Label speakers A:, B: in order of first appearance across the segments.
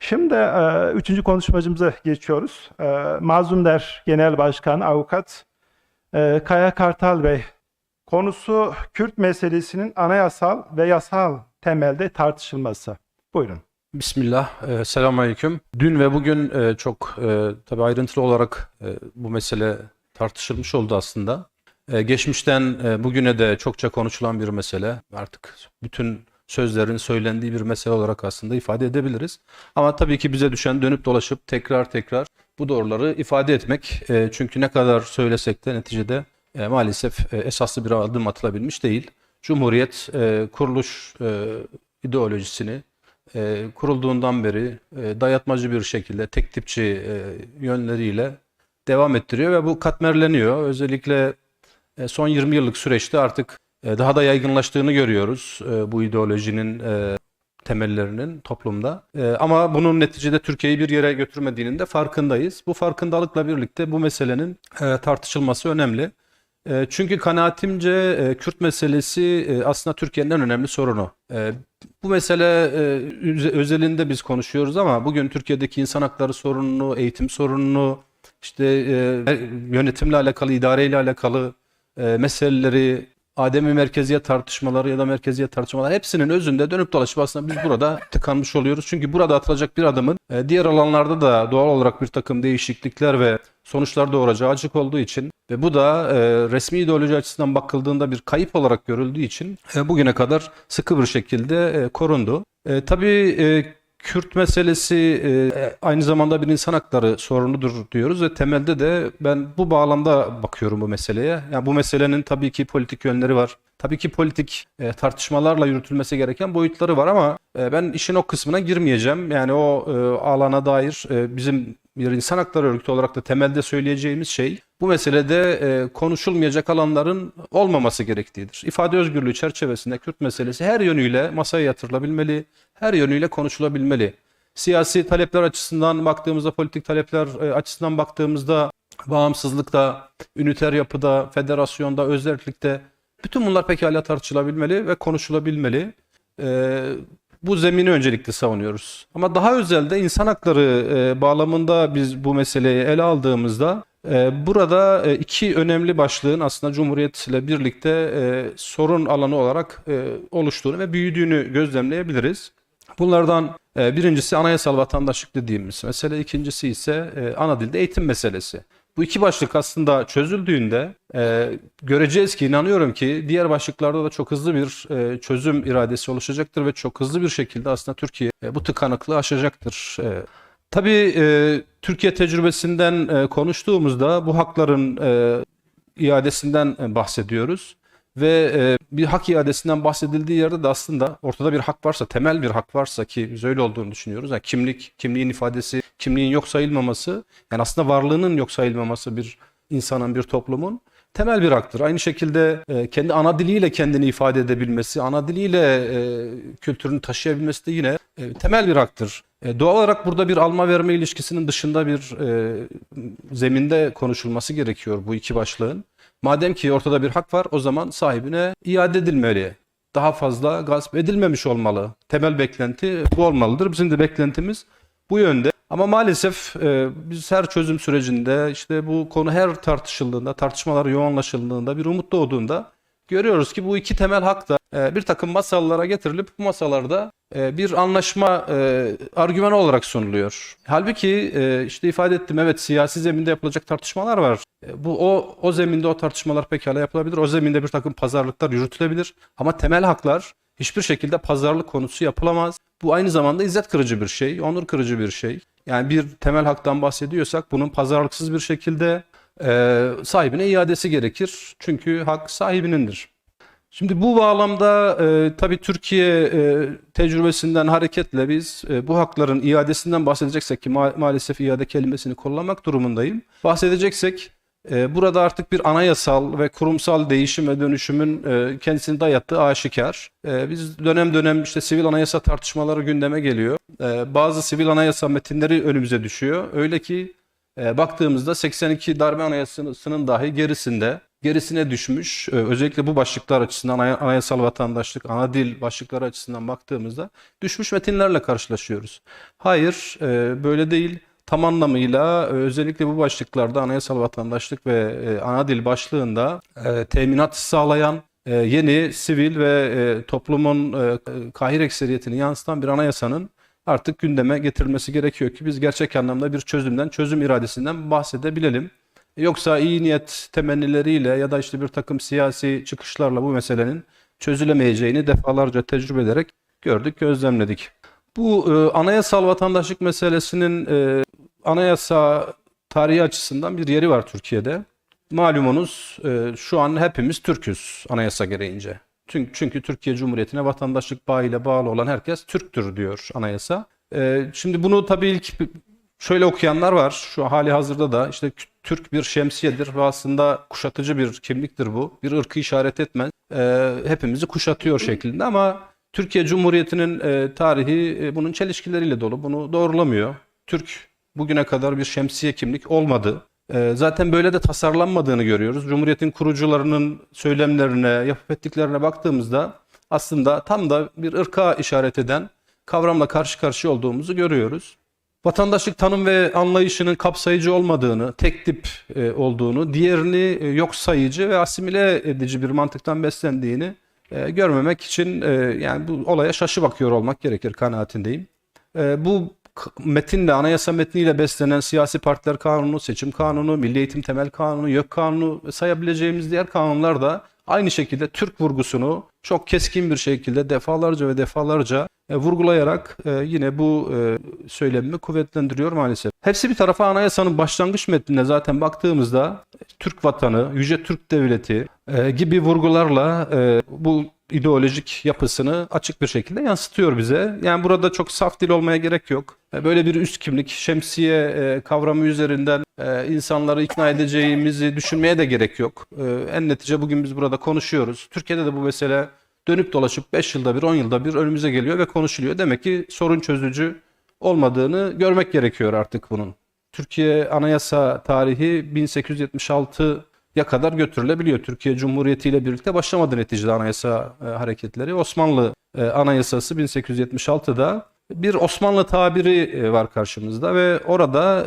A: Şimdi e, üçüncü konuşmacımıza geçiyoruz. E, Mazlum Der Genel Başkan Avukat e, Kaya Kartal Bey. Konusu Kürt meselesinin anayasal ve yasal temelde tartışılması. Buyurun.
B: Bismillah, e, selamünaleyküm. Dün ve bugün e, çok e, tabii ayrıntılı olarak e, bu mesele tartışılmış oldu aslında. E, geçmişten e, bugüne de çokça konuşulan bir mesele. Artık bütün sözlerin söylendiği bir mesele olarak aslında ifade edebiliriz. Ama tabii ki bize düşen dönüp dolaşıp tekrar tekrar bu doğruları ifade etmek. E, çünkü ne kadar söylesek de neticede e, maalesef e, esaslı bir adım atılabilmiş değil. Cumhuriyet e, kuruluş e, ideolojisini e, kurulduğundan beri e, dayatmacı bir şekilde tek tipçi e, yönleriyle devam ettiriyor ve bu katmerleniyor. Özellikle e, son 20 yıllık süreçte artık daha da yaygınlaştığını görüyoruz e, bu ideolojinin e, temellerinin toplumda. E, ama bunun neticede Türkiye'yi bir yere götürmediğinin de farkındayız. Bu farkındalıkla birlikte bu meselenin tartışılması önemli. Çünkü kanaatimce Kürt meselesi aslında Türkiye'nin en önemli sorunu. Bu mesele özelinde biz konuşuyoruz ama bugün Türkiye'deki insan hakları sorununu, eğitim sorununu, işte yönetimle alakalı, idareyle alakalı meseleleri, ademi merkeziyet tartışmaları ya da merkeziyet tartışmaları hepsinin özünde dönüp dolaşıp aslında biz burada tıkanmış oluyoruz. Çünkü burada atılacak bir adımın e, diğer alanlarda da doğal olarak bir takım değişiklikler ve sonuçlar doğuracağı açık olduğu için ve bu da e, resmi ideoloji açısından bakıldığında bir kayıp olarak görüldüğü için e, bugüne kadar sıkı bir şekilde e, korundu. E, tabii e, Kürt meselesi e, aynı zamanda bir insan hakları sorunudur diyoruz ve temelde de ben bu bağlamda bakıyorum bu meseleye. Yani bu meselenin tabii ki politik yönleri var. Tabii ki politik e, tartışmalarla yürütülmesi gereken boyutları var ama e, ben işin o kısmına girmeyeceğim. Yani o e, alana dair e, bizim bir insan hakları örgütü olarak da temelde söyleyeceğimiz şey bu meselede e, konuşulmayacak alanların olmaması gerektiğidir. İfade özgürlüğü çerçevesinde Kürt meselesi her yönüyle masaya yatırılabilmeli, her yönüyle konuşulabilmeli. Siyasi talepler açısından baktığımızda, politik talepler e, açısından baktığımızda bağımsızlıkta, üniter yapıda, federasyonda, özerklikte bütün bunlar pekala tartışılabilmeli ve konuşulabilmeli. E, bu zemini öncelikli savunuyoruz. Ama daha özelde insan hakları e, bağlamında biz bu meseleyi ele aldığımızda burada e, iki önemli başlığın aslında Cumhuriyet ile birlikte e, sorun alanı olarak e, oluştuğunu ve büyüdüğünü gözlemleyebiliriz. Bunlardan birincisi anayasal vatandaşlık dediğimiz mesele, ikincisi ise ana dilde eğitim meselesi. Bu iki başlık aslında çözüldüğünde göreceğiz ki inanıyorum ki diğer başlıklarda da çok hızlı bir çözüm iradesi oluşacaktır ve çok hızlı bir şekilde aslında Türkiye bu tıkanıklığı aşacaktır. E, tabii e, Türkiye tecrübesinden e, konuştuğumuzda bu hakların e, iadesinden e, bahsediyoruz. Ve e, bir hak iadesinden bahsedildiği yerde de aslında ortada bir hak varsa, temel bir hak varsa ki biz öyle olduğunu düşünüyoruz. Yani kimlik, kimliğin ifadesi, kimliğin yok sayılmaması, yani aslında varlığının yok sayılmaması bir insanın, bir toplumun temel bir haktır. Aynı şekilde e, kendi ana diliyle kendini ifade edebilmesi, ana diliyle e, kültürünü taşıyabilmesi de yine e, temel bir haktır. Doğal olarak burada bir alma verme ilişkisinin dışında bir zeminde konuşulması gerekiyor bu iki başlığın. Madem ki ortada bir hak var o zaman sahibine iade edilmeli. Daha fazla gasp edilmemiş olmalı. Temel beklenti bu olmalıdır. Bizim de beklentimiz bu yönde. Ama maalesef e, biz her çözüm sürecinde işte bu konu her tartışıldığında, tartışmalar yoğunlaşıldığında, bir umut doğduğunda görüyoruz ki bu iki temel hak da e, bir takım masalara getirilip bu masalarda e, bir anlaşma e, argümanı olarak sunuluyor. Halbuki e, işte ifade ettim evet siyasi zeminde yapılacak tartışmalar var. E, Bu o o zeminde o tartışmalar pekala yapılabilir. O zeminde bir takım pazarlıklar yürütülebilir. Ama temel haklar hiçbir şekilde pazarlık konusu yapılamaz. Bu aynı zamanda izzet kırıcı bir şey, onur kırıcı bir şey. Yani bir temel haktan bahsediyorsak bunun pazarlıksız bir şekilde e, sahibine iadesi gerekir. Çünkü hak sahibinindir. Şimdi bu bağlamda e, tabii Türkiye e, tecrübesinden hareketle biz e, bu hakların iadesinden bahsedeceksek ki ma- maalesef iade kelimesini kullanmak durumundayım. Bahsedeceksek burada artık bir anayasal ve kurumsal değişim ve dönüşümün e, kendisini dayattığı aşikar. E, biz dönem dönem işte sivil anayasa tartışmaları gündeme geliyor. E, bazı sivil anayasa metinleri önümüze düşüyor. Öyle ki e, baktığımızda 82 darbe anayasasının dahi gerisinde gerisine düşmüş. Ee, Özellikle bu başlıklar açısından anay- anayasal vatandaşlık, ana dil başlıkları açısından baktığımızda düşmüş metinlerle karşılaşıyoruz. Hayır, e, böyle değil. Tam anlamıyla e, özellikle bu başlıklarda anayasal vatandaşlık ve e, ana dil başlığında e, teminat sağlayan e, yeni sivil ve toplumun e, kahir ekseriyetini yansıtan bir anayasanın artık gündeme getirilmesi gerekiyor ki biz gerçek anlamda bir çözümden, çözüm iradesinden bahsedebilelim. Yoksa iyi niyet temennileriyle ya da işte bir takım siyasi çıkışlarla bu meselenin çözülemeyeceğini defalarca tecrübe ederek gördük, gözlemledik. Bu e, anayasal vatandaşlık meselesinin e, anayasa tarihi açısından bir yeri var Türkiye'de. Malumunuz e, şu an hepimiz Türk'üz anayasa gereğince. Çünkü, çünkü Türkiye Cumhuriyeti'ne vatandaşlık bağıyla bağlı olan herkes Türktür diyor anayasa. E, şimdi bunu tabii ilk şöyle okuyanlar var. Şu hali hazırda da işte Türk bir şemsiyedir ve aslında kuşatıcı bir kimliktir bu. Bir ırkı işaret etmez. E, hepimizi kuşatıyor şeklinde ama Türkiye Cumhuriyeti'nin tarihi bunun çelişkileriyle dolu. Bunu doğrulamıyor. Türk bugüne kadar bir şemsiye kimlik olmadı. E, zaten böyle de tasarlanmadığını görüyoruz. Cumhuriyetin kurucularının söylemlerine, yapıp ettiklerine baktığımızda aslında tam da bir ırka işaret eden kavramla karşı karşıya olduğumuzu görüyoruz. Vatandaşlık tanım ve anlayışının kapsayıcı olmadığını, tek tip e, olduğunu, diğerini e, yok sayıcı ve asimile edici bir mantıktan beslendiğini e, görmemek için yani bu olaya şaşı bakıyor olmak gerekir kanaatindeyim. Bu metinle, anayasa metniyle beslenen siyasi partiler kanunu, seçim kanunu, milli eğitim temel kanunu, YÖK kanunu sayabileceğimiz diğer kanunlar da aynı şekilde Türk vurgusunu çok keskin bir şekilde defalarca ve defalarca e, vurgulayarak e, yine bu e, söylemimi kuvvetlendiriyor maalesef. Hepsi bir tarafa anayasanın başlangıç metnine zaten baktığımızda Türk vatanı, Yüce Türk Devleti e, gibi vurgularla e, bu ideolojik yapısını açık bir şekilde yansıtıyor bize. Yani burada çok saf dil olmaya gerek yok. E, Böyle bir üst kimlik, şemsiye e, kavramı üzerinden e, insanları ikna edeceğimizi düşünmeye de gerek yok. En netice bugün biz burada konuşuyoruz. Türkiye'de de bu mesele dönüp dolaşıp 5 yılda bir, 10 yılda bir önümüze geliyor ve konuşuluyor. Demek ki sorun çözücü olmadığını görmek gerekiyor artık bunun. Türkiye anayasa tarihi 1876'ya kadar götürülebiliyor. Türkiye Cumhuriyeti ile birlikte başlamadı neticede anayasa e, hareketleri. Osmanlı e, Anayasası 1876'da bir Osmanlı tabiri e, var karşımızda ve orada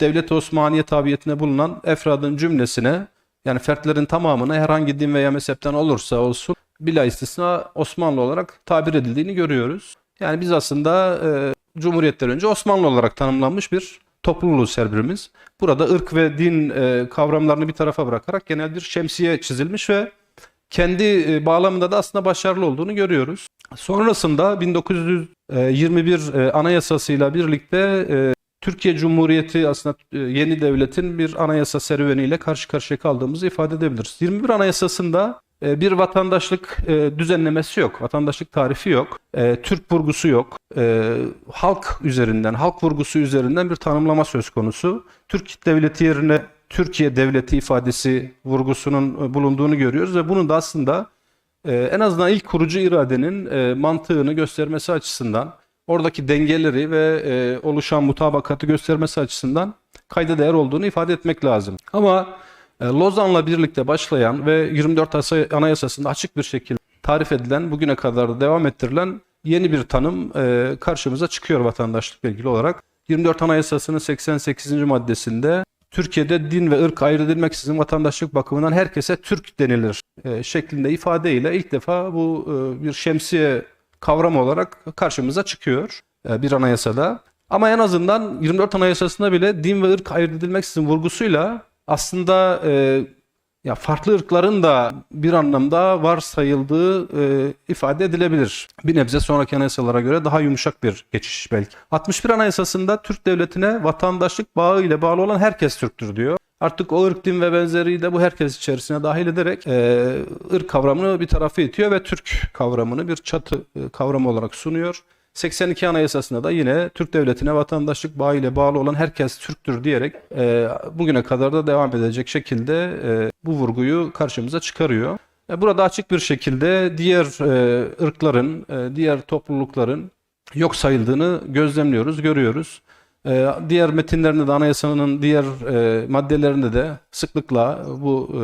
B: Devlet-i Osmaniye tabiyetine bulunan efradın cümlesine yani fertlerin tamamına herhangi din veya mezhepten olursa olsun bila istisna Osmanlı olarak tabir edildiğini görüyoruz. Yani biz aslında e, Cumhuriyetten önce Osmanlı olarak tanımlanmış bir topluluğuz her birimiz. Burada ırk ve din e, kavramlarını bir tarafa bırakarak genel bir şemsiye çizilmiş ve kendi e, bağlamında da aslında başarılı olduğunu görüyoruz. Sonrasında 1921 e, anayasasıyla birlikte e, Türkiye Cumhuriyeti aslında yeni devletin bir anayasa serüveniyle karşı karşıya kaldığımızı ifade edebiliriz. 21 Anayasası'nda bir vatandaşlık e, düzenlemesi yok, vatandaşlık tarifi yok, e, Türk vurgusu yok, e, halk üzerinden, halk vurgusu üzerinden bir tanımlama söz konusu. Türk devleti yerine Türkiye devleti ifadesi vurgusunun e, bulunduğunu görüyoruz ve bunun da aslında e, en azından ilk kurucu iradenin mantığını göstermesi açısından, oradaki dengeleri ve e, oluşan mutabakatı göstermesi açısından kayda değer olduğunu ifade etmek lazım. Ama Lozan'la birlikte başlayan ve 24 Asa- Anayasası'nda açık bir şekilde tarif edilen, bugüne kadar da devam ettirilen yeni bir tanım e, karşımıza çıkıyor vatandaşlıkla ilgili olarak. 24 Anayasası'nın 88. maddesinde Türkiye'de din ve ırk ayrı edilmeksizin vatandaşlık bakımından herkese Türk denilir e, şeklinde ifadeyle ilk defa bu e, bir şemsiye kavramı olarak karşımıza çıkıyor e, bir anayasada. Ama en azından 24 Anayasası'nda bile din ve ırk ayırt edilmeksizin vurgusuyla aslında e, ya farklı ırkların da bir anlamda varsayıldığı e, ifade edilebilir. Bir nebze sonraki anayasalara göre daha yumuşak bir geçiş belki. 61 Anayasası'nda Türk devletine vatandaşlık bağı ile bağlı olan herkes Türktür diyor. Artık o ırk, din ve benzeri de bu herkes içerisine dahil ederek e, ırk kavramını bir tarafa itiyor ve Türk kavramını bir çatı e, kavramı olarak sunuyor. 82 Anayasası'nda da yine Türk devletine vatandaşlık bağı ile bağlı olan herkes Türktür diyerek e, bugüne kadar da devam edecek şekilde e, bu vurguyu karşımıza çıkarıyor. E, burada açık bir şekilde diğer e, ırkların, e, diğer toplulukların yok sayıldığını gözlemliyoruz, görüyoruz. Ee, diğer metinlerinde de anayasanın diğer e, maddelerinde de sıklıkla bu e,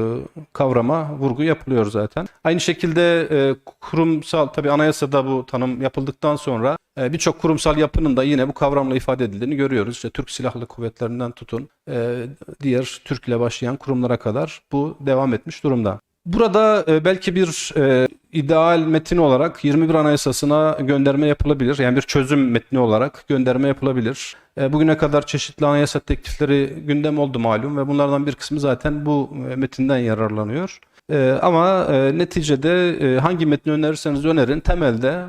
B: kavrama vurgu yapılıyor zaten. Aynı şekilde e, kurumsal tabii anayasada bu tanım yapıldıktan sonra birçok kurumsal yapının da yine bu kavramla ifade edildiğini görüyoruz. İşte Türk Silahlı Kuvvetlerinden tutun diğer Türk ile başlayan kurumlara kadar bu devam etmiş durumda. Burada e, belki bir e, ideal metin olarak 21 Anayasası'na gönderme yapılabilir. Yani bir çözüm metni olarak gönderme yapılabilir. E, bugüne kadar çeşitli anayasa teklifleri gündem oldu malum ve bunlardan bir kısmı zaten bu metinden yararlanıyor. Ama neticede hangi metni önerirseniz önerin temelde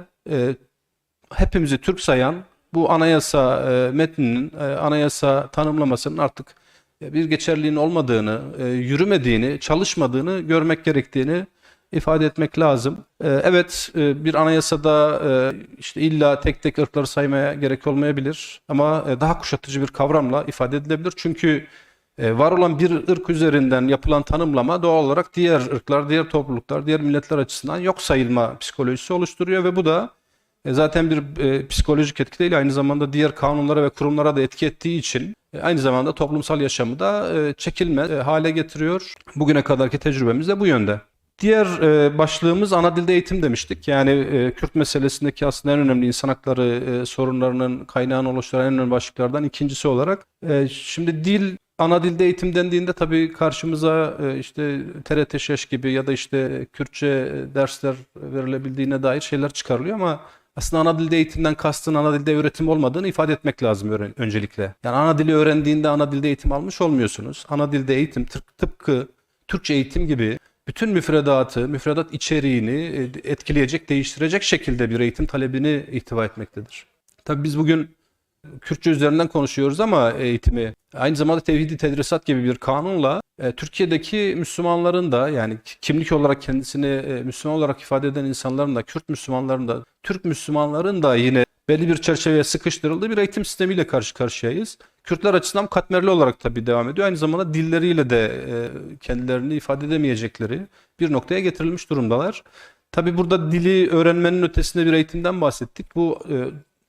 B: hepimizi Türk sayan bu anayasa metninin, anayasa tanımlamasının artık bir geçerliğin olmadığını, e, yürümediğini, çalışmadığını görmek gerektiğini ifade etmek lazım. E, Evet, e, bir anayasada e, işte illa tek tek ırkları saymaya gerek olmayabilir ama e, daha kuşatıcı bir kavramla ifade edilebilir. Çünkü e, var olan bir ırk üzerinden yapılan tanımlama doğal olarak diğer ırklar, diğer topluluklar, diğer milletler açısından yok sayılma psikolojisi oluşturuyor ve bu da e, Zaten bir e, psikolojik etki değil, aynı zamanda diğer kanunlara ve kurumlara da etki ettiği için e, aynı zamanda toplumsal yaşamı da e, çekilmez e, hale getiriyor. Bugüne kadarki tecrübemiz de bu yönde. Diğer e, başlığımız ana dilde eğitim demiştik. Yani e, Kürt meselesindeki aslında en önemli insan hakları e, sorunlarının kaynağını oluşturan en önemli başlıklardan ikincisi olarak. E, şimdi dil ana dilde eğitim dendiğinde tabii karşımıza e, işte TRT Şeş gibi ya da işte Kürtçe e, dersler verilebildiğine dair şeyler çıkarılıyor ama aslında ana dilde eğitimden kastın ana dilde öğretim olmadığını ifade etmek lazım öncelikle. Yani ana dili öğrendiğinde ana dilde eğitim almış olmuyorsunuz. Ana dilde eğitim tıp- tıpkı Türkçe eğitim gibi bütün müfredatı, müfredat içeriğini e, etkileyecek, değiştirecek şekilde bir eğitim talebini ihtiva etmektedir. Tabii biz bugün Kürtçe üzerinden konuşuyoruz ama eğitimi aynı zamanda tevhidi tedrisat gibi bir kanunla e, Türkiye'deki Müslümanların da yani ki- kimlik olarak kendisini e, Müslüman olarak ifade eden insanların da Kürt Müslümanların da Türk Müslümanların da yine belli bir çerçeveye sıkıştırıldığı bir eğitim sistemiyle karşı karşıyayız. Kürtler açısından katmerli olarak tabii devam ediyor. Aynı zamanda dilleriyle de e, kendilerini ifade edemeyecekleri bir noktaya getirilmiş durumdalar. Tabii burada dili öğrenmenin ötesinde bir eğitimden bahsettik. Bu e,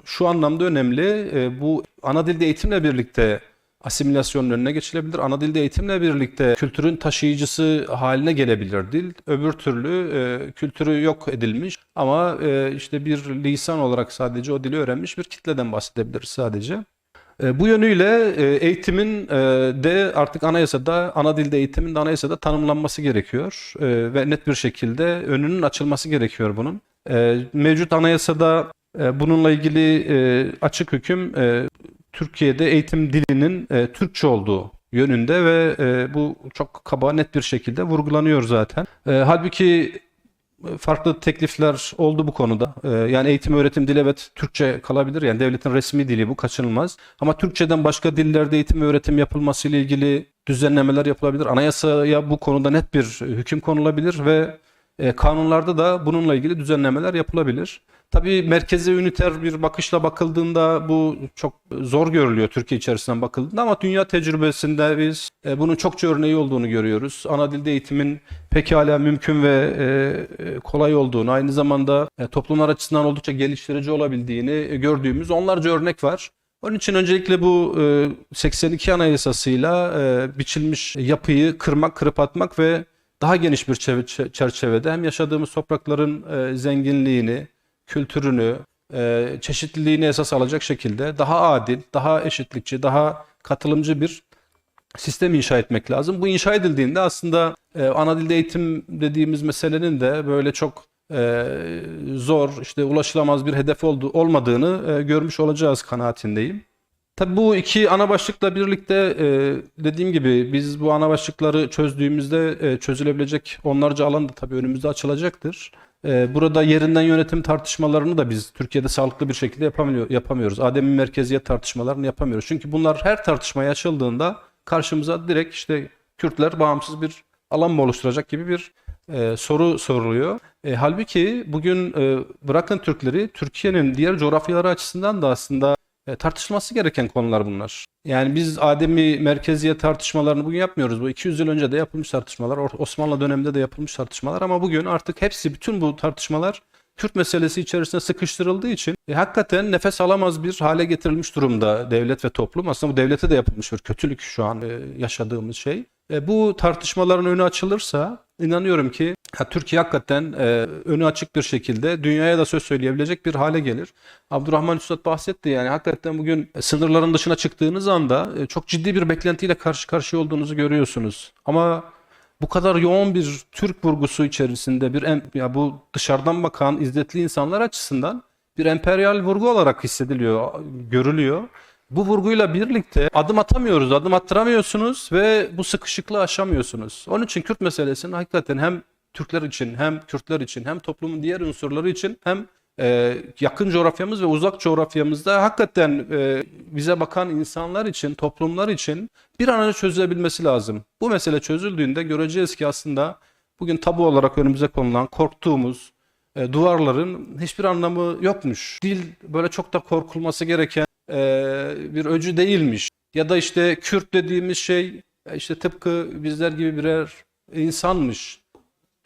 B: şu anlamda önemli. E, bu ana dilde eğitimle birlikte asimilasyonun önüne geçilebilir. Ana dilde eğitimle birlikte kültürün taşıyıcısı haline gelebilir dil. Öbür türlü e, kültürü yok edilmiş ama e, işte bir lisan olarak sadece o dili öğrenmiş bir kitleden bahsedebiliriz sadece. E, Bu yönüyle e, eğitimin e, de artık anayasada, ana dilde eğitimin de anayasada tanımlanması gerekiyor ve net bir şekilde önünün açılması gerekiyor bunun. Mevcut anayasada bununla ilgili açık hüküm Türkiye'de eğitim dilinin e, Türkçe olduğu yönünde ve e, bu çok kaba net bir şekilde vurgulanıyor zaten. E, halbuki farklı teklifler oldu bu konuda. Ee, yani eğitim öğretim dili evet Türkçe kalabilir. Yani devletin resmi dili bu kaçınılmaz. Ama Türkçeden başka dillerde eğitim öğretim yapılması ile ilgili düzenlemeler yapılabilir. Anayasaya bu konuda net bir hüküm konulabilir ve e, kanunlarda da bununla ilgili düzenlemeler yapılabilir. Tabii merkeze üniter bir bakışla bakıldığında bu çok zor görülüyor Türkiye içerisinden bakıldığında ama dünya tecrübesinde biz e, bunun çokça örneği olduğunu görüyoruz. Ana dilde eğitimin pekala mümkün ve e, e, kolay olduğunu, aynı zamanda e, toplumlar açısından oldukça geliştirici olabildiğini gördüğümüz onlarca örnek var. Onun için öncelikle bu e, 82 Anayasasıyla biçilmiş yapıyı kırmak, kırıp atmak ve daha geniş bir çeve- çerçevede hem yaşadığımız toprakların e, zenginliğini, kültürünü, e, çeşitliliğini esas alacak şekilde daha adil, daha eşitlikçi, daha katılımcı bir sistem inşa etmek lazım. Bu inşa edildiğinde aslında e, ana dilde eğitim dediğimiz meselenin de böyle çok zor, işte ulaşılamaz bir hedef olmadığını görmüş olacağız kanaatindeyim. Tabii bu iki ana başlıkla birlikte e, dediğim gibi biz bu ana başlıkları çözdüğümüzde e, çözülebilecek onlarca alan da tabii önümüzde açılacaktır. E, burada yerinden yönetim tartışmalarını da biz Türkiye'de sağlıklı bir şekilde yapamıyor, yapamıyoruz. Ademi merkeziyet tartışmalarını yapamıyoruz. Çünkü bunlar her tartışmaya açıldığında karşımıza direkt işte Kürtler bağımsız bir alan mı oluşturacak gibi bir e, soru soruluyor. E, halbuki bugün e, bırakın Türkleri, Türkiye'nin diğer coğrafyaları açısından da aslında e, tartışılması gereken konular bunlar. Yani biz Ademi merkeziyet tartışmalarını bugün yapmıyoruz. Bu 200 yıl önce de yapılmış tartışmalar, Osmanlı döneminde de yapılmış tartışmalar ama bugün artık hepsi, bütün bu tartışmalar Kürt meselesi içerisine sıkıştırıldığı için e, hakikaten nefes alamaz bir hale getirilmiş durumda devlet ve toplum. Aslında bu devlete de yapılmış bir kötülük şu an e, yaşadığımız şey. E, bu tartışmaların önü açılırsa inanıyorum ki ha, Türkiye hakikaten e, önü açık bir şekilde dünyaya da söz söyleyebilecek bir hale gelir. Abdurrahman Üstad bahsetti yani hakikaten bugün sınırların dışına çıktığınız anda e, çok ciddi bir beklentiyle karşı karşıya olduğunuzu görüyorsunuz. Ama bu kadar yoğun bir Türk vurgusu içerisinde bir em- ya bu dışarıdan bakan izzetli insanlar açısından bir emperyal vurgu olarak hissediliyor, görülüyor. Bu vurguyla birlikte adım atamıyoruz, adım attıramıyorsunuz ve bu sıkışıklığı aşamıyorsunuz. Onun için Kürt meselesini hakikaten hem Türkler için hem Kürtler için hem toplumun diğer unsurları için hem e, yakın coğrafyamız ve uzak coğrafyamızda hakikaten e, bize bakan insanlar için, toplumlar için bir an önce çözülebilmesi lazım. Bu mesele çözüldüğünde göreceğiz ki aslında bugün tabu olarak önümüze konulan korktuğumuz e, duvarların hiçbir anlamı yokmuş. Dil böyle çok da korkulması gereken e, bir öcü değilmiş. Ya da işte Kürt dediğimiz şey işte tıpkı bizler gibi birer insanmış.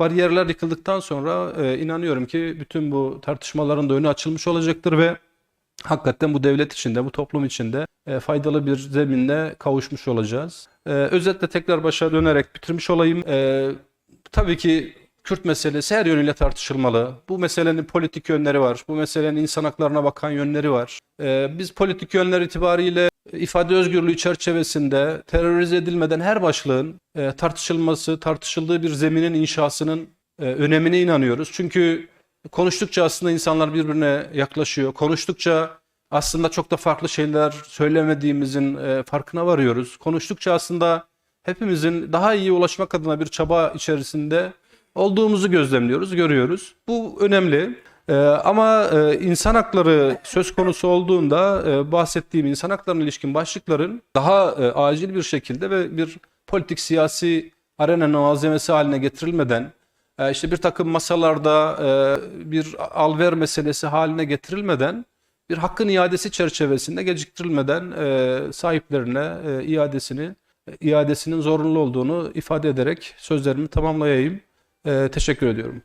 B: Bariyerler yıkıldıktan sonra e, inanıyorum ki bütün bu tartışmaların da önü açılmış olacaktır ve hakikaten bu devlet içinde, bu toplum içinde e, faydalı bir zeminle kavuşmuş olacağız. E, özetle tekrar başa dönerek bitirmiş olayım. E, tabii ki Kürt meselesi her yönüyle tartışılmalı. Bu meselenin politik yönleri var. Bu meselenin insan haklarına bakan yönleri var. E, biz politik yönler itibariyle ifade özgürlüğü çerçevesinde terörize edilmeden her başlığın e, tartışılması, tartışıldığı bir zeminin inşasının e, önemine inanıyoruz. Çünkü konuştukça aslında insanlar birbirine yaklaşıyor. Konuştukça aslında çok da farklı şeyler söylemediğimizin e, farkına varıyoruz. Konuştukça aslında hepimizin daha iyi ulaşmak adına bir çaba içerisinde olduğumuzu gözlemliyoruz, görüyoruz. Bu önemli. Ee, ama e, insan hakları söz konusu olduğunda e, bahsettiğim insan haklarına ilişkin başlıkların daha e, acil bir şekilde ve bir politik siyasi arenanın malzemesi haline getirilmeden işte bir takım masalarda bir alver meselesi haline getirilmeden bir hakkın iadesi çerçevesinde geciktirilmeden sahiplerine iadesini iadesinin zorunlu olduğunu ifade ederek sözlerimi tamamlayayım. E, teşekkür ediyorum.